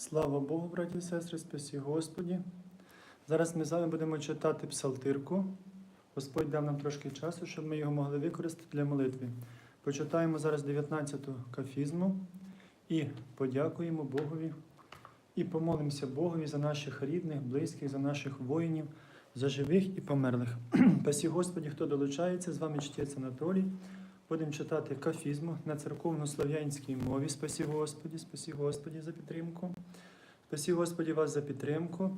Слава Богу, браті і сестри, спасі Господі. Зараз ми з вами будемо читати псалтирку. Господь дав нам трошки часу, щоб ми його могли використати для молитви. Почитаємо зараз 19-ту кафізму і подякуємо Богові і помолимося Богові за наших рідних, близьких, за наших воїнів, за живих і померлих. Спасі Господі, хто долучається, з вами чтець Анатолій. Будемо читати кафізму на церковно-слов'янській мові. Спасі Господі, спасі Господі за підтримку. Спасі Господі вас за підтримку,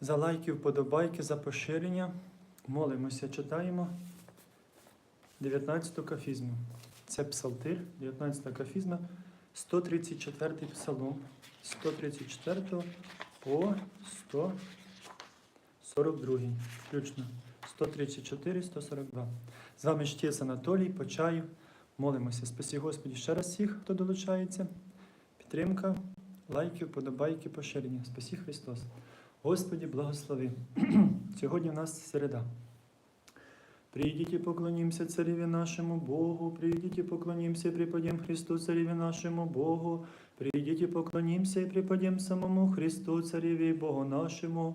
за лайки, вподобайки, за поширення. Молимося, читаємо 19-ту кафізму. Це псалтир, 19-та кафізма, 134-й псалом, 134 по 142, включно 134, 142. З вами Штєс Анатолій, по чаю. Молимося. Спасі Господі ще раз всіх, хто долучається. Підтримка, лайки, вподобайки, поширення. Спасі Христос. Господі, благослови. Сьогодні в нас середа. Прийдіть і поклонімся цареві нашому Богу, прийдіть і поклонімся і припадем Христу, цареві нашому Богу, прийдіть і поклонімся і припадем самому Христу, цареві Богу нашому.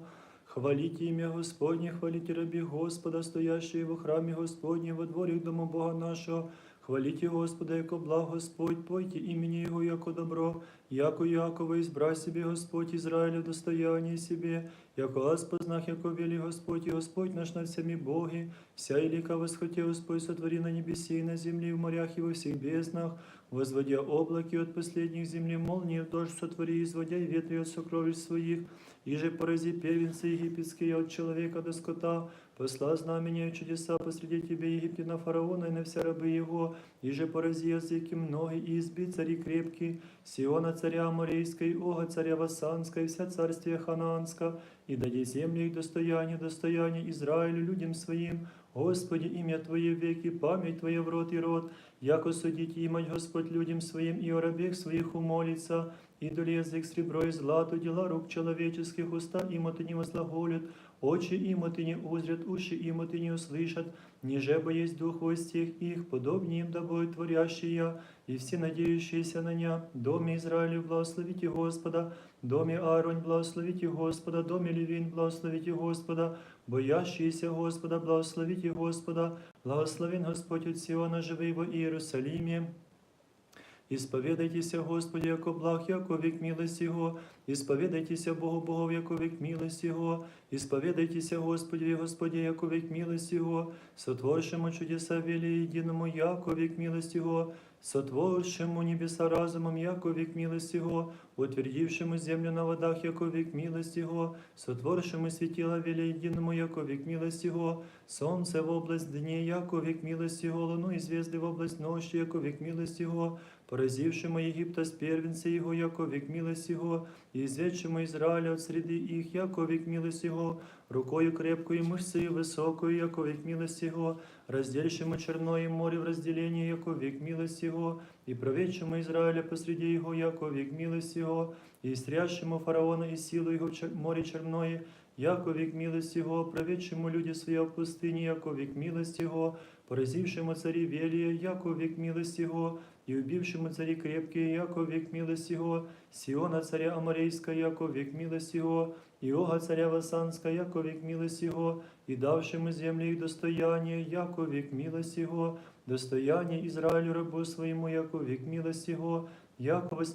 Хваліть ім'я Господнє, хваліть рабі Господа, стоящої в храмі Господні, во дворі дому Бога нашого. Хваліть Господа, яко благ Господь, пойте імені Його, яко добро, яко Якова избрай себе Господь Израиля достояние себе, яко аз познах, яко вели Господь, и Господь наш над всеми боги, вся илика восхоте Господь сотвори на небесе и на земле, в морях и во всех безднах, возводя облаки от последних земли, молнии дождь сотвори, изводя и ветры от сокровищ своих, же порази первенцы египетские от человека до скота, посла знамения и чудеса посреди тебе Египте на фараона и на все рабы его, и же порази языки многие, и изби цари крепкие, Сиона царя Аморейской, Ога царя Вассанской, вся царствие Ханаанска, и дади земли их достояние, достояние Израилю, людям своим, Господи, имя Твое в веки, память Твоя в род и род, яко судить имать Господь людям своим, и о рабех своих умолится, идоли язык сребро и злато, дела рук человеческих, уста има ты не возглаголят, очи има ты не узрят, уши има ты не услышат, ниже бы есть дух во всех их, подобнее им да будет творящие, и все надеющиеся на ня, доме Израилю благословите Господа, доме Ааронь благословите Господа, доме Левин благословите Господа, боящиеся Господа, благословите Господа, благословен Господь от Сиона, живый во Иерусалиме. Исповедайтеся Господи, яко благ, яко век милость Его, исповедайтеся Богу Богов, яко век милость Его, исповедайтеся Господи, Господи, яко век милость Его, сотворшему чудеса вели единому, яко век милость Его, сотворшему небеса разумом, яко век милость Его, утвердившему землю на водах, яко век милость Его, сотворшему светила вели единому, яко век милость Его, солнце в область дней, яко век милость Его, луну и звезды в область ночи, яко век милость Его, поразившему Египта с первенца Его, яко век милость Его, и изведшему Израиля от среды их, яко век милость Его, рукою крепкою, мышцею высокою, яко век милость Его, раздельшему черное море в разделении, яко век милость Его, и проведшему Израиля посреди Его, яко век милость Его, и стрящему фараона и силу Его в чер- море черное, яко век милость Его, проведшему люди свои в пустыне, яко век милость Его, поразившему цари Велия, яко век милость Его, и убившему цари крепкие, яко век милость Его, Сиона царя Аморейска, яко век милость Его, Иога царя Васанска, яко век милость Его, и давшему земле их достояние, яко век милость Его, достояние Израилю рабу своему, яко век милость Его, яко во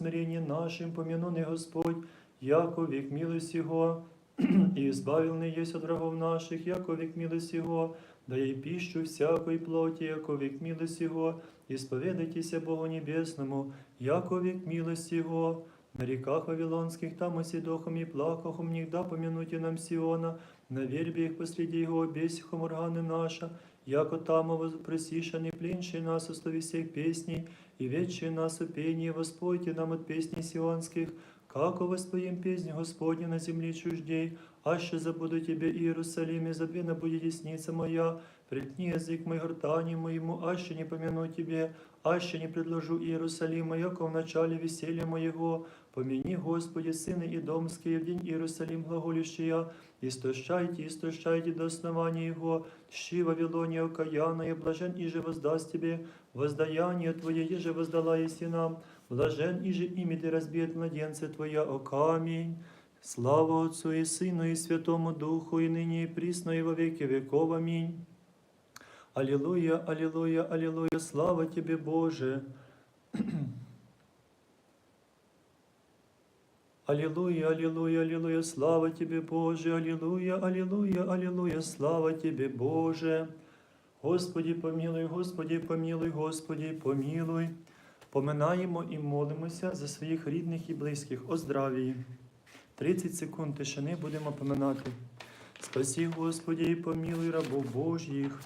нашим помянуный Господь, яко век милость Его, и избавленный есть от врагов наших, яко век милость Его, да и пищу всякой плоти, яко век милость Его, исповедайтеся Богу Небесному, яко век милость Его, на реках Вавилонских там и плаках у них да помянуте нам Сиона, на вербе их посреди его обесихом органы наша, яко там просишаны пленшие нас услови всех песней, и вече нас у пении воспойте нам от песней сионских, Како воспоем песнь Господня на земле чуждей, аще забуду Тебе, Иерусалиме, забвена будет десница моя, притни язык мой гортани моему, аще не помяну Тебе, аще не предложу Иерусалима, яко в начале веселья моего, помяни, Господи, сыны Идомские, в день Иерусалим глаголющия, истощайте, истощайте до основания его, щи Вавилония окаянная, блажен, иже воздаст Тебе, воздаяние Твое, еже воздала еси нам, Блажен и же ими ты разбит младенце Твоя, о камень. Слава Отцу и Сыну и Святому Духу, и ныне и присно, и во веки веков. Аминь. Аллилуйя, аллилуйя, аллилуйя, слава Тебе, Боже. Аллилуйя, аллилуйя, аллилуйя, слава Тебе, Боже, аллилуйя, аллилуйя, аллилуйя, слава Тебе, Боже. Господи, помилуй, Господи, помилуй, Господи, помилуй. Поминаємо і молимося за своїх рідних і близьких о здравії. 30 секунд тишини будемо поминати. Спасі, Господі, і помілуй рабов Божих.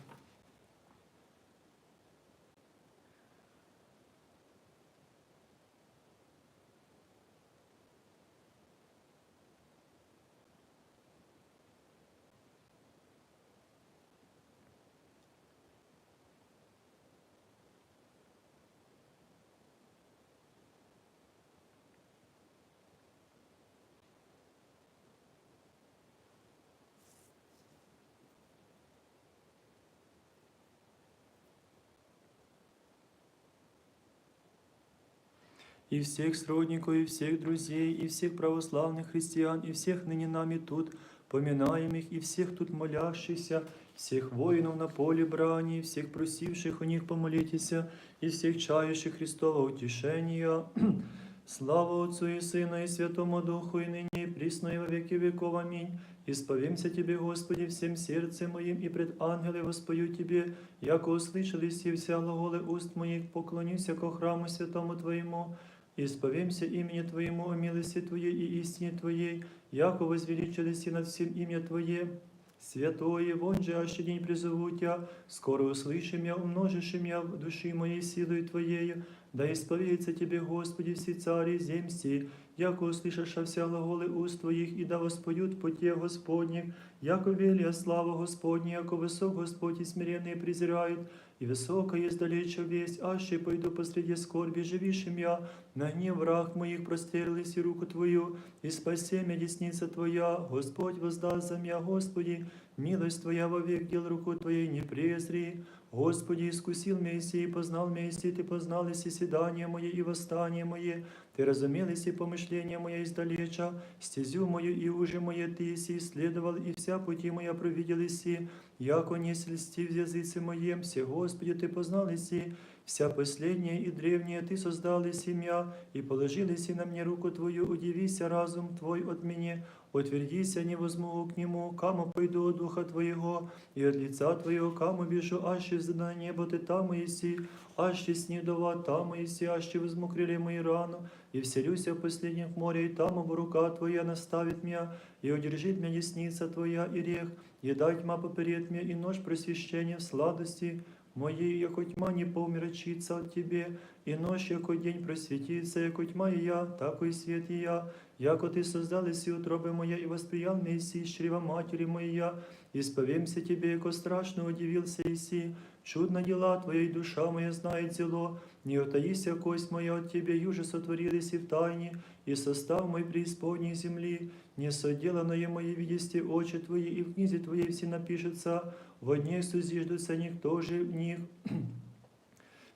и всех сродников, и всех друзей, и всех православных христиан, и всех ныне нами тут поминаемых, и всех тут молящихся, всех воинов на поле брани, и всех просивших у них помолитесь, и всех чающих Христова утешения. Слава Отцу и Сыну и Святому Духу, и ныне и присно, и во веки веков. Аминь. Исповемся Тебе, Господи, всем сердцем моим, и пред ангелы воспою Тебе, яко услышали все вся глаголы уст моих, поклонюся ко храму святому Твоему, Исповемся имени Твоему, о милости Твоей и истине Твоей, яко возвеличились над всем имя Твое. Святое, вон же, аще день призову Тя, скоро услышим я, умножишь я в души моей силой Твоею, да исповедается Тебе, Господи, все цари земсти, яко услышишь вся глаголы уст Твоих, и да воспоют пути Господних, яко велия слава Господня, яко высок Господь и смиренные презирают, и высоко есть далече весть, аще пойду посреди скорби, живишим я, на гнев враг моих прострелись и руку Твою, и спаси меня десница Твоя, Господь воздаст за меня, Господи, милость Твоя во век дел руку Твоей не презри. Господи, искусил Мессии, познал Мессии, Ты познал и седание мое и восстание мое, Ты разумел и помышления мои издалеча, стезю мою и уже мое Ты си исследовал, и вся пути моя провидел иси, яко не слести в языце моем, все, Господи, Ты познал иси, вся последняя и древняя Ты создал и семья, и положил иси на мне руку Твою, удивися разум Твой от меня, Утвердися, не возьму к нему, каму пойду от духа Твоего, и от лица Твоего каму бежу, аще на небо Ты там иси, аще снидова там иси, аще возьму крылья мои рану, и вселюся в последних море, и там обо рука Твоя наставит меня, и удержит меня десница Твоя и рех, и дай тьма поперед мне, и ночь просвещения в сладости, Моей, яко тьма не поумерочится от Тебе, и ночь, яко день просветится, яко тьма и я, тако и свет и я, яко Ты создал иси утробы моя, и восприял иси чрева матери моя, исповемся Тебе, яко страшно удивился иси, чудно дела Твоя, и душа моя знает зело, не утаися кость моя от Тебе, юже сотворились и в тайне, и состав мой преисподней земли, не соделанное мои видести очи Твои, и в книзе Твоей все напишется, во днях сузиждутся никто же в них.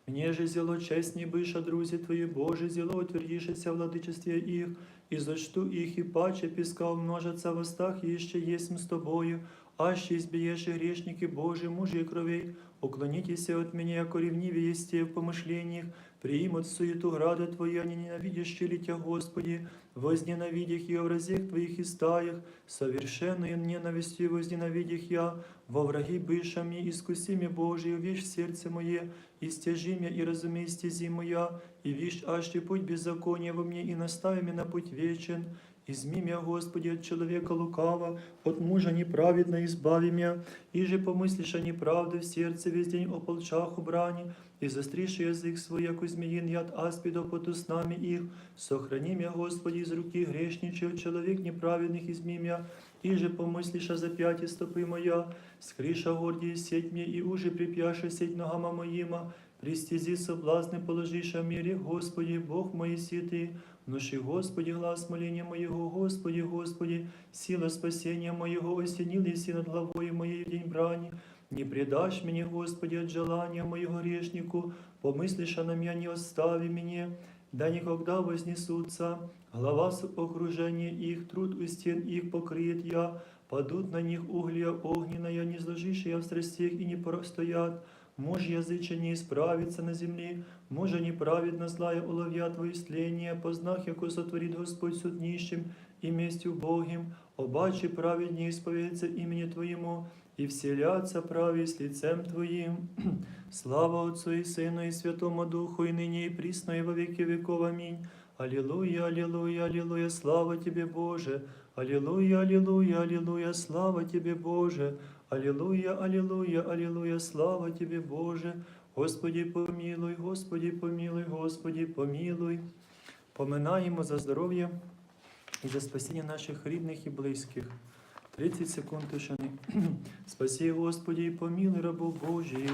Мне же зело честь не быша, друзі Твої, Боже, зело утвердишься в владычестве их, и зачту их, и паче песка умножатся в устах, и еще есть с Тобою, аще избиешь грешники Божии, мужи и кровей, уклонитесь от меня, яко есть в помышлениях, примут суету града Твоя, не ненавидящие ли Тя, Господи, возненавидях и о вразех Твоих и стаях, совершенную ненавистью возненавидях я, во враги мне, искуси мне, Божий, увещь в сердце мое, и стяжи меня, и разумей стези моя, и вишь, аще путь беззакония во мне, и настави меня на путь вечен, Изми меня, Господи, от человека лукава, от мужа неправедно избави меня, и же помыслишь о неправде в сердце весь день о полчах убрани, и застришь язык свой, яко змеин яд аспидов под уснами их, сохрани меня, Господи, из руки грешничев, человек неправедных изми меня, и же помыслишь о запяти стопы моя, скриша гордие сеть мне, и уже припяша сеть ногама моима, пристези соблазны положишь о мире, Господи, Бог мой святый, Внуши, Господи, глаз моления моего, Господи, Господи, сила спасения моего, осенил еси над главою моей в день брани. Не предашь мне, Господи, от желания моего грешнику, помыслишь о на меня, не остави меня. да никогда вознесутся. Глава окружения их, труд у стен их покрыет я, падут на них угля огненная, не сложившая в страстях и не простоят. Муж языча не исправится на земле, мужа неправедно злая уловья твои сления, познах, яко сотворит Господь суд нищим и местью Богим, обаче праведнее исповедается имени Твоему, и вселятся праве с лицем Твоим. Слава Отцу и Сыну и Святому Духу, и ныне и присно, и во веки веков. Аминь. Аллилуйя, аллилуйя, аллилуйя, слава Тебе, Боже. Аллилуйя, аллилуйя, аллилуйя, слава Тебе, Боже. Аллилуйя, аллилуйя, аллилуйя, слава Тебе, Боже. Господи, помилуй, Господи, помилуй, Господи, помилуй. Поминаємо за здоров'я і за спасіння наших рідних і близьких. 30 секунд тишини. Спаси, Господи, і помилуй рабу Божих.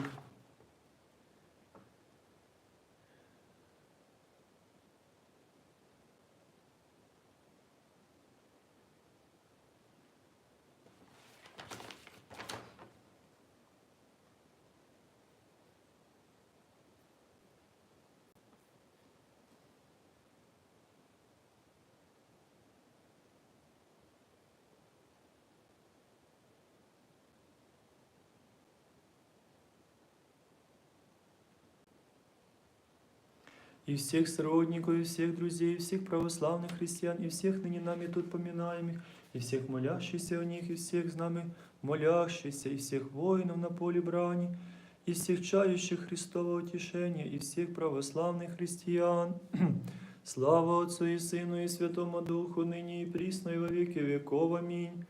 и всех сродников, и всех друзей, и всех православных христиан, и всех ныне нами тут поминаемых, и всех молящихся о них, и всех с нами молящихся, и всех воинов на поле брани, и всех чающих Христова утешения, и всех православных христиан. Слава Отцу и Сыну и Святому Духу, ныне и присно, и во веки веков. Аминь.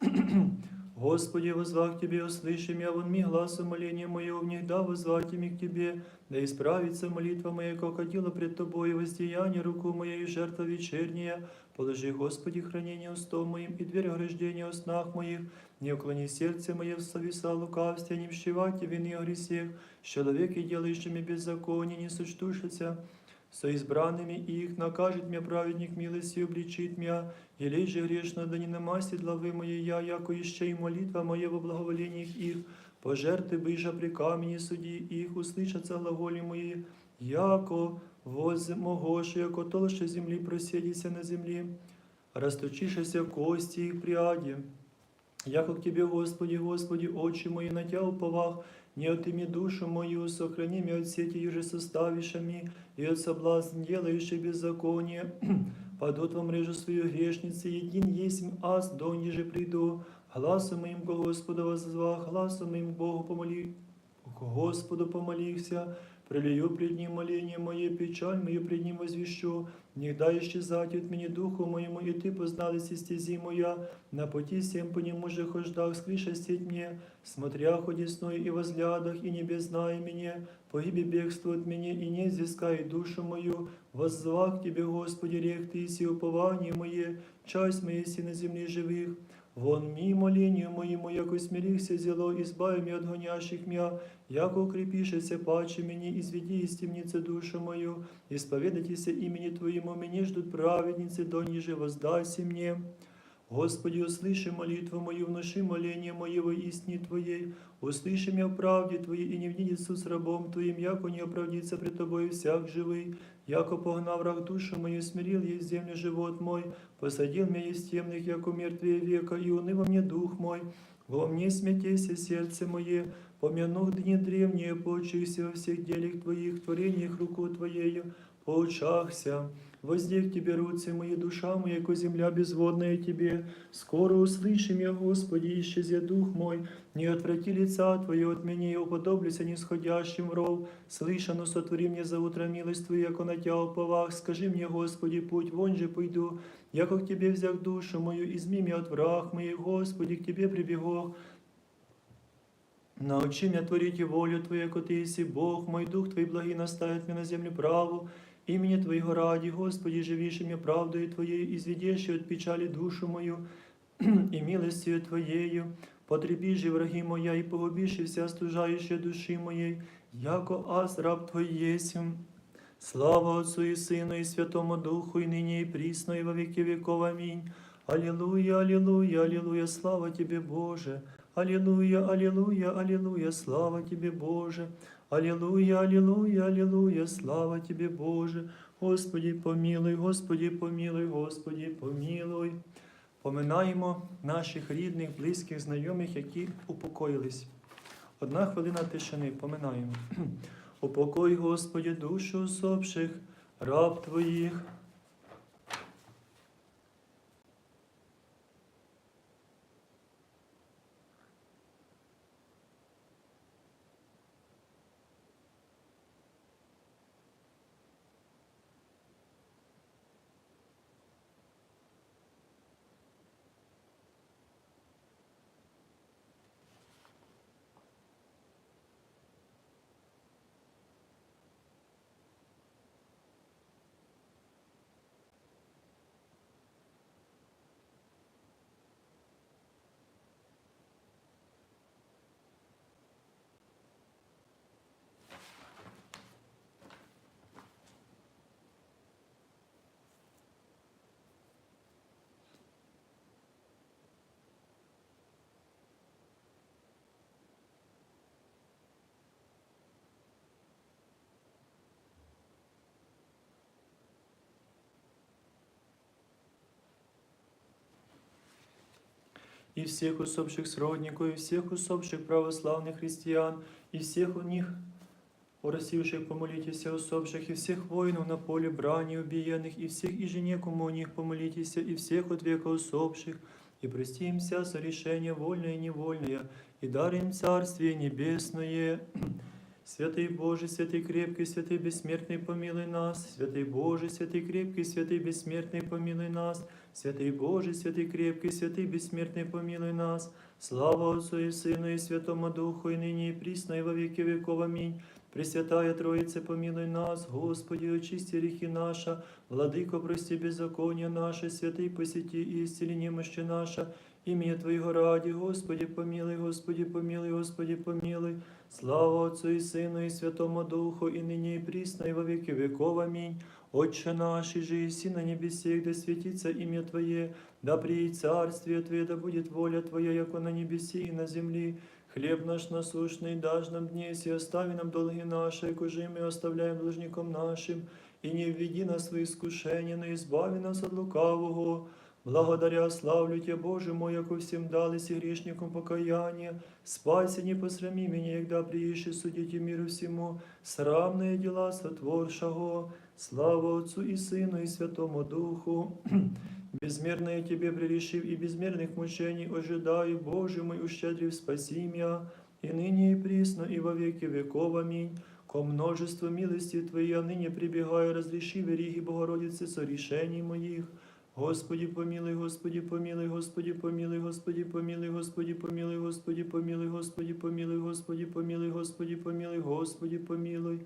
Господи, возвах Тебе, услышим я вон ми глазу моления моего, внегда возвать ими к Тебе, да исправится молитва моя, как ходила пред Тобой, и воздеяние руку моей, жертва вечерняя. Положи, Господи, хранение устом моим и дверь ограждения у снах моих. Не уклони сердце мое в совеса лукавствия, не вщевайте вины о гресех, с человеки, делающими беззаконие, не сочтушатся, со избранными их накажет меня праведник милостью обличит меня, елей же грешно, да не намастит главы моей я, яко еще и молитва моя во благоволениях их, пожерты быжа при камені суді их, услышатся глаголі мої, яко воз могоше, яко толще землі просидіться на землі, расточишися кості їх пряді. Яко к Тебе, Господи, Господи, очи мои на Тя уповах, не отыми душу мою, сохрани меня от сети же составишами, и от соблазн делающих беззаконие. Падут во мрежу свою грешницы, един есть аз, до ниже приду. Гласом моим Господа воззвах, гласом моим Богу помоли, Господу помолився, прилию пред Ним моление мое, печаль мою пред Ним возвещу, Нігда исчезать от мені духу моєму, і ти позналися стезі моя, на пути всем по нему же хождах, скриша сеть мне, смотря ходесной и возглядах, и не беззнай мне, погибе бегство от меня, и не изыскай душу мою, воззвах Тебе, Господи, рех Ты, си упование мое, часть моя си на земле живых. Вон ми молению моему, яко смирихся зело, избави меня от гонящих мя, яко укрепишеся паче мені, изведи из темницы душу мою, исповедайтеся имени Твоему, мне ждут праведницы, до ниже воздайся мне. Господи, услыши молитву мою, внуши моление мое во истине Твоей, услыши меня в правде Твоей, и не внидит суд с рабом Твоим, яко не оправдится пред Тобою всяк живый, яко погнав рак душу мою, смирил ей землю живот мой, посадил меня из темных, яко мертвее века, и уныло мне дух мой, во мне смятейся сердце мое, помянув дни древние, поучихся во всех делах Твоих, творениях руку Твоею, поучахся. Возди к Тебе руцы мои, душа моя, ко земля безводная Тебе. Скоро услышим я, Господи, исчезе дух мой, не отврати лица Твое от меня, и уподоблюся нисходящим в ров. Слышано, сотвори мне за утро милость Твою, яко на Тя уповах. Скажи мне, Господи, путь, вон же пойду, яко к Тебе взяв душу мою, изми меня от враг моих, Господи, к Тебе прибегу. Научи меня творить и волю Твою, яко Ты еси Бог, мой дух Твой благий наставит меня на землю праву, имени Твоего ради, Господи, живишь мне правдою Твоей, изведешь от печали душу мою, и милостью Твоею, потребишь же враги моя, и погубишь вся стужающая души моей, яко аз раб Твой есим. Слава Отцу и Сыну и Святому Духу, и ныне и присно, и во веки веков. Аминь. Аллилуйя, аллилуйя, аллилуйя, слава Тебе, Боже. Аллилуйя, аллилуйя, аллилуйя, слава Тебе, Боже. Аллилуйя, аллилуйя, аллилуйя, слава Тебе, Боже. Господі помілуй, Господі помілуй, Господі помілуй. Поминаємо наших рідних, близьких, знайомих, які упокоїлись. Одна хвилина тишини, поминаємо. Упокой, Господі, душу усопших, раб Твоїх. и всех усопших сродников, и всех усопших православных христиан, и всех у них уросивших помолитесь о усопших, и всех воинов на поле брани убиенных, и всех и жене, кому у них помолитесь, и всех от века усопших, и прости им вся сорешение вольное и невольное, и дар им Царствие Небесное. Святый Боже, святый крепкий, святый бессмертный, помилуй нас. Святый Боже, святый крепкий, святый бессмертный, помилуй нас. Святий Боже, святий крепкий, святий безсмертний, помилуй нас, слава Отцу і Сину, і Святому Духу, і нині, і прісно, і во віки віков. Амінь. Пресвятая Троїце, помілуй нас, Господі, очисті ріхи наша, владико, прості беззаконня наше, святий посіті і ісцілі немощі наша, ім'я Твоєго раді, Господі помилуй, Господі помілуй, Господі помілуй, слава Отцу і Сину, і Святому Духу, і нині, і прісно, і во віки віков. Амінь. Отче наш, и же еси на небесе, да светится имя Твое, да приедет царствие Твое, да будет воля Твоя, яко на небеси и на земли. Хлеб наш насущный дашь нам днесь, и остави нам долги наши, кожи мы оставляем должником нашим, и не введи нас в искушение, но избави нас от лукавого. Благодаря славлю Тебе, Боже мой, яко всем дались и грешникам покаяние, спаси не посрами меня, когда приишь и судите миру всему, срамные дела сотворшего, слава Отцу и Сыну и Святому Духу, безмерное Тебе пререшив и безмерных мучений ожидаю, Боже мой, ущедрив спаси меня, и ныне и присно, и во веки веков. Аминь. Ко множеству милости Твоей я ныне прибегаю, разреши вериги Богородицы сорешений моих. Господи помилуй, Господи помилуй, Господи помилуй, Господи помилуй, Господи помилуй, Господи помилуй, Господи помилуй, Господи помилуй, Господи помилуй, Господи помилуй.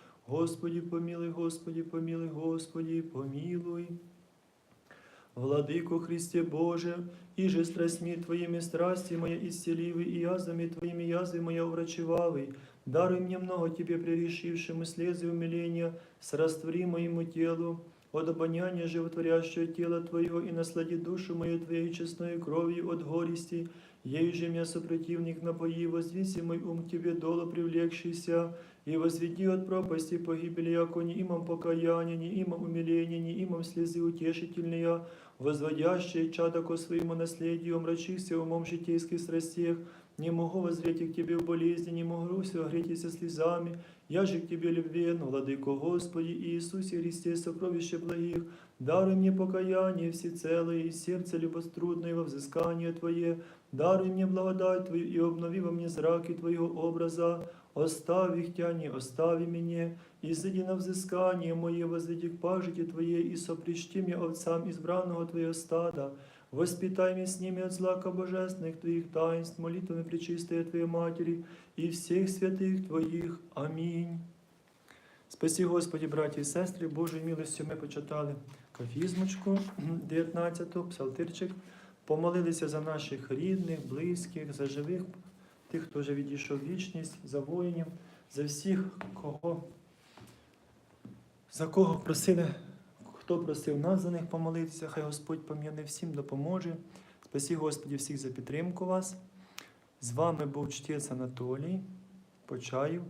Господи помилуй, Господи помилуй, Господи помилуй. Владыко Христе Боже, и же страстьми Твоими страсти моя исцеливый, и язвами Твоими язвы моя уврачевавый. Даруй мне много Тебе пререшившему слезы умиления, сраствори моему телу, от обоняния животворящего тела Твоего, и наслади душу мою Твоей честной кровью от горести, ей же меня сопротивник напои, возвиси мой ум к Тебе долу привлекшийся, и возведи от пропасти погибели, яко не имам покаяния, не имам умиления, не имам слезы утешительные, возводящие чадо ко своему наследию, омрачихся умом житейских страстях, не могу воззреть к Тебе в болезни, не могу согретися слезами, я же к Тебе любвен, Владыко Господи Иисусе Христе, сокровище благих, даруй мне покаяние всецелое и сердце любострудное во взыскание Твое, даруй мне благодать Твою и обнови во мне зраки Твоего образа, оставь их тя, не остави меня, и зайди на взыскание мое, возведи к пажите Твоей, и сопричти мне овцам избранного Твоего стада, Воспитай меня с ними от злака божественных Твоих таинств, молитвами пречистая Твоей Матери и всех святых Твоїх. Амінь. Спасі, Господі, браті і сестри, Божою милостю ми почитали кафізмочку 19, псалтирчик. Помолилися за наших рідних, близьких, за живих, тих, хто вже відійшов в вічність, за воїнів, за всіх, кого, за кого просили, хто просив нас за них помолитися, хай Господь пом'яне всім, допоможе. Спасі Господі всіх за підтримку вас. З вами був чтець Анатолій Почаїв.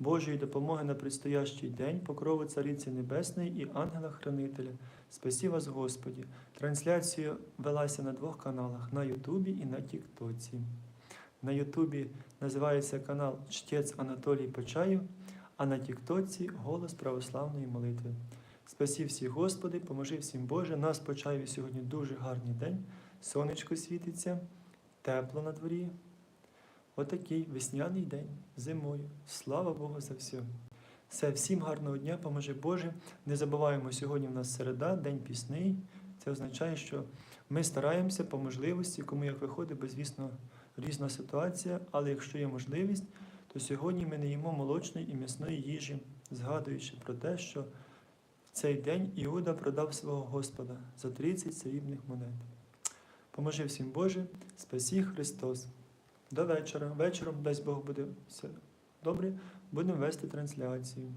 Божої допомоги на предстоящий день, покрови Цариці Небесної і ангела-хранителя. Спасі вас, Господі. Трансляція велася на двох каналах на Ютубі і на Тіктоці. На Ютубі називається канал Чтець Анатолій Почаєв, а на Тіктоці Голос православної молитви. Спасі всіх, Господи, поможи всім Боже. Нас Почаєві сьогодні дуже гарний день. Сонечко світиться, тепло на дворі. Отакий весняний день зимою. Слава Богу за все. Все, всім гарного дня, поможе Боже. Не забуваємо, сьогодні в нас середа, день пісний. Це означає, що ми стараємося по можливості, кому як виходить, бо звісно, різна ситуація, але якщо є можливість, то сьогодні ми не їмо молочної і м'ясної їжі, згадуючи про те, що в цей день Іуда продав свого Господа за 30 срібних монет. Поможи всім Боже, спасі Христос. До вечора. Вечором, дасть Бог буде все добре, будемо вести трансляцію.